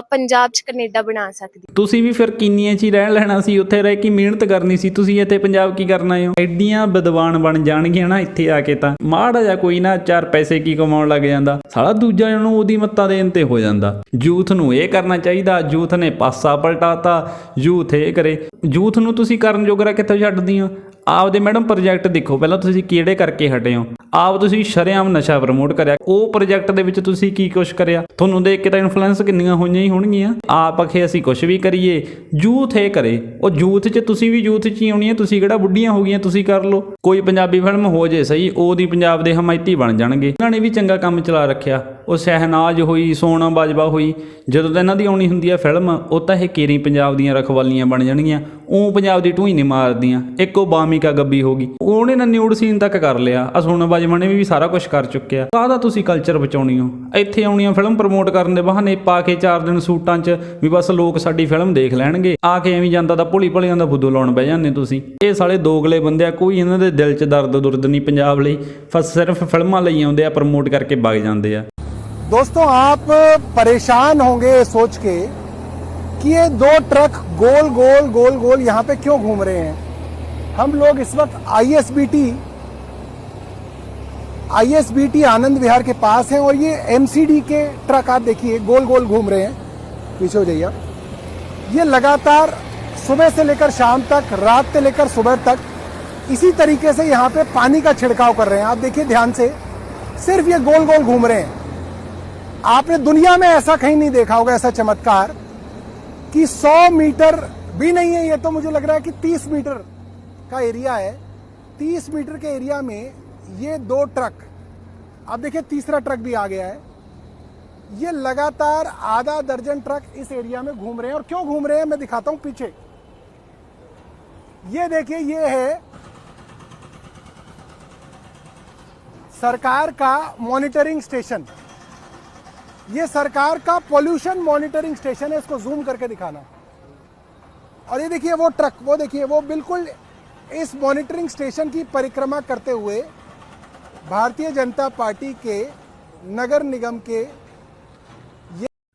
ਪੰਜਾਬ 'ਚ ਕੈਨੇਡਾ ਬਣਾ ਸਕਦੀ। ਤੁਸੀਂ ਵੀ ਫਿਰ ਕਿੰਨੀਆਂ ਚ ਹੀ ਰਹਿ ਲੈਣਾ ਸੀ, ਉੱਥੇ ਰਹਿ ਕੇ ਮਿਹਨਤ ਕਰਨੀ ਸੀ। ਤੁਸੀਂ ਇੱਥੇ ਪੰਜਾਬ ਕੀ ਕਰਨਾ ਹੋ? ਐਡੀਆਂ ਵਿਦਵਾਨ ਬਣ ਜਾਣਗੀਆਂ ਨਾ ਇੱਥੇ ਆ ਕੇ ਤਾਂ। ਮਾੜਾ ਜਾਂ ਕੋਈ ਨਾ, ਚਾਰ ਪੈਸੇ ਕੀ ਕਮਾਉਣ ਲੱਗ ਜਾਂਦਾ। ਸਾਲਾ ਦੂਜਾ ਨੂੰ ਉਹਦੀ ਮੱਤਾਂ ਦੇਣ ਤੇ ਹੋ ਜਾਂਦਾ। ਯੂਥ ਨੂੰ ਇਹ ਕਰਨਾ ਚਾਹੀਦਾ ਯੂਥ ਨੇ ਪਾਸਾ ਪਲਟਾਤਾ ਯੂਥ ਇਹ ਕਰੇ। ਯੂਥ ਨੂੰ ਤੁਸੀਂ ਕਰਨ ਜੋਗਰਾ ਕਿੱਥੋਂ ਛੱਡਦੀ ਹੋ? ਆਪਦੇ ਮੈਡਮ ਪ੍ਰੋਜੈਕਟ ਦੇਖੋ, ਪਹਿਲਾਂ ਤੁਸੀਂ ਕਿਹੜੇ ਕਰਕੇ ਹਟੇ ਹੋ? ਆਪ ਤੁਸੀਂ ਸ਼ਰੇਆਮ ਨਸ਼ਾ ਪ੍ਰਮੋਟ ਕਰਿਆ। ਉਹ ਪ੍ਰੋਜੈਕਟ ਦੇ ਵਿੱਚ ਤੁਸੀਂ ਕੀ ਕੁਛ ਕਰਿਆ? ਤੁਹਾਨੂੰ ਦੇਖ ਕੇ ਤਾਂ ਇਨਫਲੂਐਂਸ ਕਿੰਨੀਆਂ ਹੋਈਆਂ ਹੀ ਹੋਣਗੀਆਂ। ਆਪ ਅਖੇ ਅਸੀਂ ਕੁਛ ਵੀ ਕਰੀਏ, ਯੂਥ ਇਹ ਕਰੇ। ਉਹ ਯੂਥ 'ਚ ਤੁਸੀਂ ਵੀ ਯੂਥ 'ਚ ਹੀ ਆਉਣੀ ਹੈ, ਤੁਸੀਂ ਕਿਹੜਾ ਬੁੱਢੀਆਂ ਹੋ ਗਈਆਂ, ਤੁਸੀਂ ਕਰ ਲਓ। ਕੋਈ ਪੰਜਾਬੀ ਫਿਲਮ ਹੋ ਜੇ ਸਹੀ, ਉਹਦੀ ਪੰਜਾਬ ਦੇ ਹਮਾਇਤੀ ਬਣ ਜਾਣਗੇ। ਇਹਨਾਂ ਨੇ ਵੀ ਚੰਗਾ ਕੰਮ ਚਲਾ ਰੱਖਿਆ। ਉਹ ਸਹਿਨਾਜ ਹੋਈ ਸੋਨਾ ਬਾਜਵਾ ਹੋਈ। ਜਦੋਂ ਤਾਂ ਇਹਨਾਂ ਦੀ ਆਉਣੀ ਹੁੰਦੀ ਹੈ ਫਿਲਮ ਉਹ ਤਾਂ ਇਹ ਕੇਰੀ ਪੰਜਾਬ ਦੀਆਂ ਰਖਵਾਲੀਆਂ ਬਣ ਜਾਣਗੀਆਂ। ਉਹ ਪੰਜਾਬ ਦੀ ਢੂਈ ਨਹੀਂ ਮਾਰਦੀਆਂ। ਇੱਕੋ ਬਾਮੀ ਬਾਮਿਕਾ ਗੱਬੀ ਹੋ ਗਈ ਉਹਨੇ ਨਾ ਨਿਊਡ ਸੀਨ ਤੱਕ ਕਰ ਲਿਆ ਆ ਸੋਨਾ ਬਾਜਵਾ ਨੇ ਵੀ ਸਾਰਾ ਕੁਝ ਕਰ ਚੁੱਕਿਆ ਕਾਹਦਾ ਤੁਸੀਂ ਕਲਚਰ ਬਚਾਉਣੀ ਹੋ ਇੱਥੇ ਆਉਣੀਆਂ ਫਿਲਮ ਪ੍ਰਮੋਟ ਕਰਨ ਦੇ ਬਹਾਨੇ ਪਾ ਕੇ ਚਾਰ ਦਿਨ ਸੂਟਾਂ 'ਚ ਵੀ ਬਸ ਲੋਕ ਸਾਡੀ ਫਿਲਮ ਦੇਖ ਲੈਣਗੇ ਆ ਕੇ ਐਵੇਂ ਜਾਂਦਾ ਤਾਂ ਭੁਲੀ ਭਲੀਆਂ ਦਾ ਫੁੱਦੂ ਲਾਉਣ ਬਹਿ ਜਾਂਦੇ ਤੁਸੀਂ ਇਹ ਸਾਲੇ ਦੋਗਲੇ ਬੰਦੇ ਆ ਕੋਈ ਇਹਨਾਂ ਦੇ ਦਿਲ 'ਚ ਦਰਦ ਦੁਰਦ ਨਹੀਂ ਪੰਜਾਬ ਲਈ ਬਸ ਸਿਰਫ ਫਿਲਮਾਂ ਲਈ ਆਉਂਦੇ ਆ ਪ੍ਰਮੋਟ ਕਰਕੇ ਵਗ ਜਾਂਦੇ ਆ दोस्तों आप परेशान होंगे ये सोच के कि ये दो ट्रक गोल गोल गोल गोल यहाँ पे क्यों घूम रहे हैं हम लोग इस वक्त आईएसबीटी आईएसबीटी आनंद विहार के पास हैं और ये एमसीडी के ट्रक आप देखिए, गोल गोल घूम रहे हैं। पीछे हो जाइए आप। ये लगातार सुबह से लेकर शाम तक, रात से लेकर सुबह तक इसी तरीके से यहाँ पे पानी का छिड़काव कर रहे हैं। आप देखिए ध्यान से, सिर्फ़ ये गोल गोल घूम रहे हैं। आपने दुनिया में ऐसा कहीं नहीं देखा होगा, ऐसा चमत्कार कि 100 मीटर भी नहीं है, ये तो मुझे लग रहा है कि 30 मीटर का एरिया है 30 मीटर के एरिया में ये दो ट्रक अब देखिए तीसरा ट्रक भी आ गया है। ये लगातार आधा दर्जन ट्रक इस एरिया में घूम रहे हैं। और क्यों घूम रहे हैं? मैं दिखाता हूँ पीछे। ये देखिए, ये है सरकार का मॉनिटरिंग स्टेशन। ये सरकार का पोल्यूशन मॉनिटरिंग स्टेशन है, इसको जूम करके दिखाना। और ये देखिए वो ट्रक, वो देखिए, वो बिल्कुल इस मॉनिटरिंग स्टेशन की परिक्रमा करते हुए भारतीय जनता पार्टी के नगर निगम के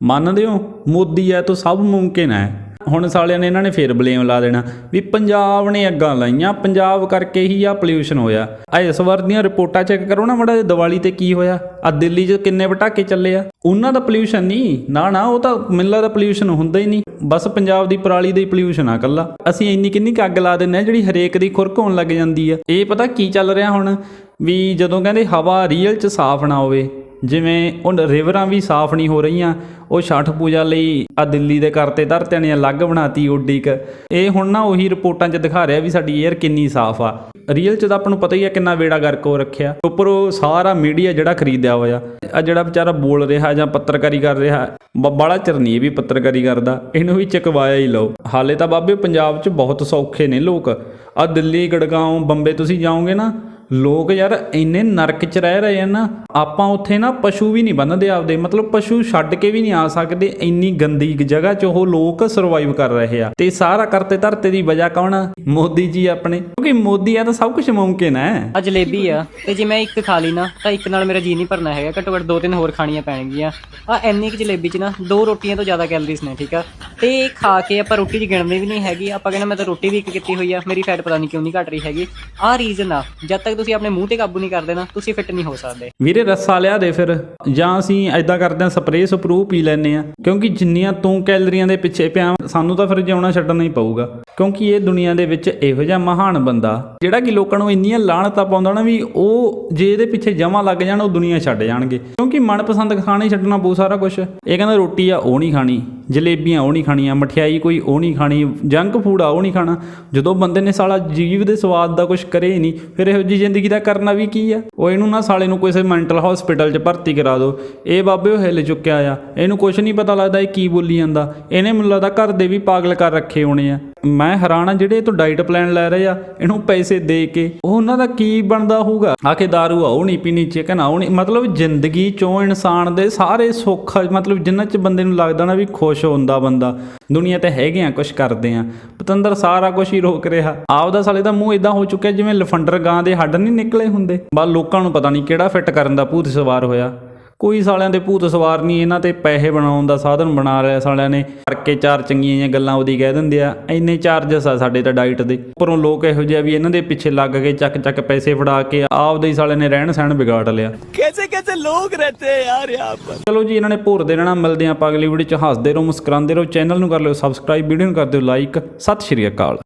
मानदेव मोदी है तो सब मुमकिन है। ਹੁਣ ਸਾਲਿਆਂ ਨੇ ਇਹਨਾਂ ਨੇ ਫੇਰ ਬਲੇਮ ਲਾ ਦੇਣਾ ਵੀ ਪੰਜਾਬ ਨੇ ਅੱਗਾਂ ਲਾਈਆਂ, ਪੰਜਾਬ ਕਰਕੇ ਹੀ ਆ ਪੋਲਿਊਸ਼ਨ ਹੋਇਆ। ਆ ਇਸ ਵਾਰ ਦੀਆਂ ਰਿਪੋਰਟਾਂ ਚੈੱਕ ਕਰੋ ਨਾ ਮੜਾ ਦੀਵਾਲੀ ਤੇ ਕੀ ਹੋਇਆ? ਆ ਦਿੱਲੀ 'ਚ ਕਿੰਨੇ ਪਟਾਕੇ ਚੱਲੇ ਆ? ਉਹਨਾਂ ਦਾ ਪੋਲਿਊਸ਼ਨ ਨਹੀਂ, ਨਾ ਨਾ, ਉਹ ਤਾਂ ਮਿੱਲਾ ਦਾ ਪੋਲਿਊਸ਼ਨ ਹੁੰਦਾ ਹੀ ਨਹੀਂ। ਬਸ ਪੰਜਾਬ ਦੀ ਪਰਾਲੀ ਦਾ ਹੀ ਪੋਲਿਊਸ਼ਨ ਆ ਕੱਲਾ ਅਸੀਂ ਇੰਨੀ ਕਿੰਨੀ ਕੁ ਅੱਗ ਲਾ ਦਿੰਨੇ ਆ ਜਿਹੜੀ ਹਰੇਕ ਦੀ ਖੁਰਕ ਹੋਣ ਲੱਗ ਜਾਂਦੀ ਆ। ਇਹ ਪਤਾ ਕੀ ਚੱਲ ਰਿਹਾ ਹੁਣ? ਵੀ ਜਦੋਂ ਕਹਿੰਦੇ ਹਵਾ ਰੀਅਲ 'ਚ ਸਾਫ਼ ਨਾ ਹੋਵੇ ਜਿਵੇਂ ਉਹ ਰਿਵਰਾਂ ਵੀ ਸਾਫ਼ ਨਹੀਂ ਹੋ ਰਹੀਆਂ, ਉਹ ਛਠ ਪੂਜਾ ਲਈ ਆ ਦਿੱਲੀ ਦੇ ਕਰਤੇ ਧਰਤਿਆਂ ਨੇ ਅਲੱਗ ਬਣਾਤੀ ਓਡੀ ਕ। ਇਹ ਹੁਣ ਨਾ ਉਹੀ ਰਿਪੋਰਟਾਂ 'ਚ ਦਿਖਾ ਰਿਹਾ ਵੀ ਸਾਡੀ ਏਅਰ ਕਿੰਨੀ ਸਾਫ਼ ਆ। ਰੀਅਲ 'ਚ ਤਾਂ ਆਪਾਂ ਨੂੰ ਪਤਾ ਹੀ ਆ ਕਿੰਨਾ ਵੇੜਾ ਗਰਕ ਹੋ ਰੱਖਿਆ। ਉੱਪਰੋਂ ਸਾਰਾ ਮੀਡੀਆ ਜਿਹੜਾ ਖਰੀਦਿਆ ਹੋਇਆ। ਆ ਜਿਹੜਾ ਵਿਚਾਰਾ ਬੋਲ ਰਿਹਾ ਜਾਂ ਪੱਤਰਕਾਰੀ ਕਰ ਰਿਹਾ ਬਾਲਾ ਚਿਰ ਨਹੀਂ ਵੀ ਪੱਤਰਕਾਰੀ ਕਰਦਾ। ਇਹਨੂੰ ਵੀ ਚਕਵਾਇਆ ਹੀ ਲਓ। ਹਾਲੇ ਤਾਂ ਬਾਬੇ ਪੰਜਾਬ 'ਚ ਬਹੁਤ ਸੌਖੇ ਨੇ ਲੋਕ। ਆ ਦਿੱਲੀ, ਗੜਗਾਉਂ, ਬੰਬੇ ਤੁਸੀਂ ਜਾਓਗੇ ਨਾ ਲੋਕ ਯਾਰ ਇੰਨੇ ਨਰਕ 'ਚ ਰਹਿ ਰਹੇ ਆ ਨਾ, ਆਪਾਂ ਉੱਥੇ ਨਾ ਪਸ਼ੂ ਵੀ ਨਹੀਂ ਬੰਨਦੇ ਆਪਦੇ, ਮਤਲਬ ਪਸ਼ੂ ਛੱਡ ਕੇ ਵੀ ਨਹੀਂ ਆ ਸਕਦੇ, ਇੰਨੀ ਗੰਦੀ ਜਗ੍ਹਾ 'ਚ ਉਹ ਲੋਕ ਸਰਵਾਈਵ ਕਰ ਰਹੇ ਆ। ਤੇ ਸਾਰਾ ਕਰਤੇ ਧਰਤੇ ਦੀ ਵਜ੍ਹਾ ਕੌਣ ਆ? ਮੋਦੀ ਜੀ ਆਪਣੇ। ਕਿਉਂਕਿ ਮੋਦੀ ਆ ਤਾਂ ਸਭ ਕੁਝ ਮੁਮਕਿਨ ਹੈ। ਆ ਜਲੇਬੀ ਆ, ਤੇ ਜੇ ਮੈਂ ਇੱਕ ਖਾ ਲਈ ਨਾ, ਤਾਂ ਇੱਕ ਨਾਲ ਮੇਰਾ ਜੀ ਨਹੀਂ ਭਰਨਾ ਹੈਗਾ, ਘੱਟੋ ਘੱਟ ਦੋ ਤਿੰਨ ਹੋਰ ਖਾਣੀਆਂ ਪੈਣਗੀਆਂ। ਆ ਇੰਨੀ ਕੁ ਜਲੇਬੀ 'ਚ ਨਾ, ਦੋ ਰੋਟੀਆਂ ਤੋਂ ਜ਼ਿਆਦਾ ਕੈਲਰੀਜ਼ ਨੇ, ਠੀਕ ਆ? ਤੇ ਇਹ ਖਾ ਕੇ ਆਪਾਂ ਰੋਟੀ 'ਚ ਗਿਣਦੇ ਵੀ ਨਹੀਂ ਹੈਗੀ, ਆਪਾਂ ਕਹਿੰਦੇ ਮੈਂ ਤਾਂ ਰੋਟੀ ਵੀ ਇੱਕ ਕੀਤੀ ਹੋਈ ਆ, ਮੇਰੀ ਫੈਟ ਪਤਾ ਨਹੀਂ ਕਿਉਂ ਨਹੀਂ ਘਟ ਰਹੀ ਹੈਗੀ। ਆਹ ਰੀਜ਼ਨ ਆ, ਜਦ ਤੱਕ ਤੁਸੀਂ ਆਪਣੇ ਮੂੰਹ ਤੇ ਕਾਬੂ ਨਹੀਂ ਕਰਦੇ ਨਾ ਤੁਸੀਂ ਫਿੱਟ ਨਹੀਂ ਹੋ ਸਕਦੇ। ਵੀਰੇ, ਰੱਸਾ ਲਿਆ ਦੇ ਫਿਰ। ਜਾਂ ਅਸੀਂ ਐਦਾਂ ਕਰਦੇ ਆ ਸਪਰੇਅ ਸਪਰੂ ਪੀ ਲੈਨੇ ਆ ਕਿਉਂਕਿ ਜਿੰਨੀਆਂ ਤੂੰ ਕੈਲਰੀਆਂ ਦੇ ਪਿੱਛੇ ਪਿਆ, ਸਾਨੂੰ ਤਾਂ ਫਿਰ ਜਿਉਣਾ ਛੱਡਣਾ ਹੀ ਪਊਗਾ। ਕਿਉਂਕਿ ਇਹ ਦੁਨੀਆ ਦੇ ਵਿੱਚ ਇਹੋ ਜਿਹਾ ਮਹਾਨ ਬੰਦਾ, ਜਿਹੜਾ ਕਿ ਲੋਕਾਂ ਨੂੰ ਇੰਨੀਆਂ ਲਾਹਣਤਾਂ ਪਾਉਂਦਾ ਨਾ ਵੀ ਉਹ ਜੇ ਇਹਦੇ ਪਿੱਛੇ ਜਮਾ ਲੱਗ ਜਾਣ, ਉਹ ਦੁਨੀਆ ਛੱਡ ਜਾਣਗੇ। ਕਿਉਂਕਿ ਮਨਪਸੰਦ ਖਾਣਾ ਹੀ ਛੱਡਣਾ ਪਊ ਸਾਰਾ ਕੁਝ ਇਹ ਕਹਿੰਦਾ ਰੋਟੀ ਆ, ਉਹ ਨਹੀਂ ਖਾਣੀ। ਜਲੇਬੀਆਂ, ਉਹ ਨਹੀਂ ਖਾਣੀਆਂ। ਮਠਿਆਈ ਕੋਈ, ਉਹ ਨਹੀਂ ਖਾਣੀ। ਜੰਕ ਫੂਡ ਆ, ਉਹ ਨਹੀਂ ਖਾਣਾ। ਜਦੋਂ ਬੰਦੇ ਨੇ ਸਾਲਾ ਜੀਵ ਦੇ ਸਵਾਦ ਦਾ ਕੁਝ ਕਰੇ ਹੀ ਨਹੀਂ, ਫਿਰ ਇਹੋ ਜੀ ਜ਼ਿੰਦਗੀ ਦਾ ਕਰਨਾ ਵੀ ਕੀ ਆ? ਉਹ ਇਹਨੂੰ ਨਾ ਸਾਲੇ ਨੂੰ ਕਿਸੇ ਮੈਂਟਲ ਹਸਪੀਟਲ 'ਚ ਭਰਤੀ ਕਰਾ ਦਿਓ। ਇਹ ਬਾਬੇ ਉਹ ਹਿੱਲ ਚੁੱਕਿਆ ਆ। ਇਹਨੂੰ ਕੁਝ ਨਹੀਂ ਪਤਾ ਲੱਗਦਾ ਇਹ ਕੀ ਬੋਲੀ ਜਾਂਦਾ। ਇਹਨੇ ਮੈਨੂੰ ਲੱਗਦਾ ਘਰ ਦੇ ਵੀ ਪਾਗਲ ਕਰ ਰੱਖੇ ਹੋਣੇ ਆ। ਮੈਂ ਹੈਰਾਨ ਜਿਹੜੇ ਤੋਂ ਡਾਈਟ ਪਲਾਨ ਲੈ ਰਹੇ ਆ, ਇਹਨੂੰ ਪੈਸੇ ਦੇ ਕੇ, ਉਹ ਉਹਨਾਂ ਦਾ ਕੀ ਬਣਦਾ ਹੋਊਗਾ? ਆਖੇ दारू ਆ ਉਹ ਨਹੀਂ ਪੀਣੀ ਚਿਕਨ ਆ ਉਹ ਨਹੀਂ, ਮਤਲਬ ਜ਼ਿੰਦਗੀ ਚੋਂ ਇਨਸਾਨ ਦੇ ਸਾਰੇ ਸੁੱਖ, ਮਤਲਬ ਜਿੰਨਾਂ ਚ ਬੰਦੇ ਨੂੰ ਲੱਗਦਾ ਨਾ ਵੀ ਖੁਸ਼ ਹੁੰਦਾ ਬੰਦਾ, ਦੁਨੀਆ ਤੇ ਹੈਗੇ ਆ ਕੁਝ ਕਰਦੇ ਆ, ਪਤੰਦਰ ਸਾਰਾ ਕੁਝ ਹੀ ਰੋਕ ਰਿਹਾ। ਆਪਦਾ ਸਾਲੇ ਦਾ ਮੂੰਹ ਇਦਾਂ ਹੋ ਚੁੱਕਿਆ ਜਿਵੇਂ ਲਫੰਡਰ ਗਾਂ ਦੇ ਹੱਡ ਨਹੀਂ ਨਿਕਲੇ ਹੁੰਦੇ। ਬਸ ਲੋਕਾਂ ਨੂੰ ਪਤਾ ਨਹੀਂ ਕਿਹੜਾ ਫਿੱਟ ਕਰਨ ਦਾ ਭੂਤ ਸਵਾਰ ਹੋਇਆ। ਕੋਈ ਸਾਲਿਆਂ ਦੇ ਭੂਤ ਸਵਾਰ ਨਹੀਂ ਇਹਨਾਂ ਤੇ ਪੈਸੇ ਬਣਾਉਣ ਦਾ ਸਾਧਨ ਬਣਾ ਰਿਹਾ ਸਾਲਿਆਂ ਨੇ। ਕਰਕੇ ਚਾਰ ਚੰਗੀਆਂ ਜੀਆਂ ਗੱਲਾਂ ਉਹਦੀ ਕਹਿ ਦਿੰਦੇ ਆ ਇੰਨੇ ਚਾਰਜਸ ਆ ਸਾਡੇ ਤਾਂ ਡਾਈਟ ਦੇ। ਉੱਪਰੋਂ ਲੋਕ ਇਹੋ ਜਿਹਾ ਵੀ ਇਹਨਾਂ ਦੇ ਪਿੱਛੇ ਲੱਗ ਕੇ ਚੱਕ ਚੱਕ ਪੈਸੇ ਫੜਾ ਕੇ ਆਪਦੇ ਹੀ ਸਾਲਿਆਂ ਨੇ ਰਹਿਣ ਸਹਿਣ ਵਿਗਾੜ ਲਿਆ। ਕੈਸੇ ਕੈਸੇ ਲੋਕ ਰਹਤੇ ਯਾਰ ਯਹਾਂ ਪਰ? ਚਲੋ ਜੀ ਇਹਨਾਂ ਨੇ ਭੋਰ ਦੇ ਰਹਿਣਾ ਮਿਲਦੇ ਆਪਾਂ ਅਗਲੀ ਵੀਡੀਓ ਚ। ਹੱਸਦੇ ਰਹੋ ਮੁਸਕਰਾਉਂਦੇ ਰਹੋ ਚੈਨਲ ਨੂੰ ਕਰ ਲਿਓ ਸਬਸਕ੍ਰਾਈਬ ਵੀਡੀਓ ਨੂੰ ਕਰ ਦਿਓ ਲਾਈਕ ਸਤਿ ਸ਼੍ਰੀ ਅਕਾਲ।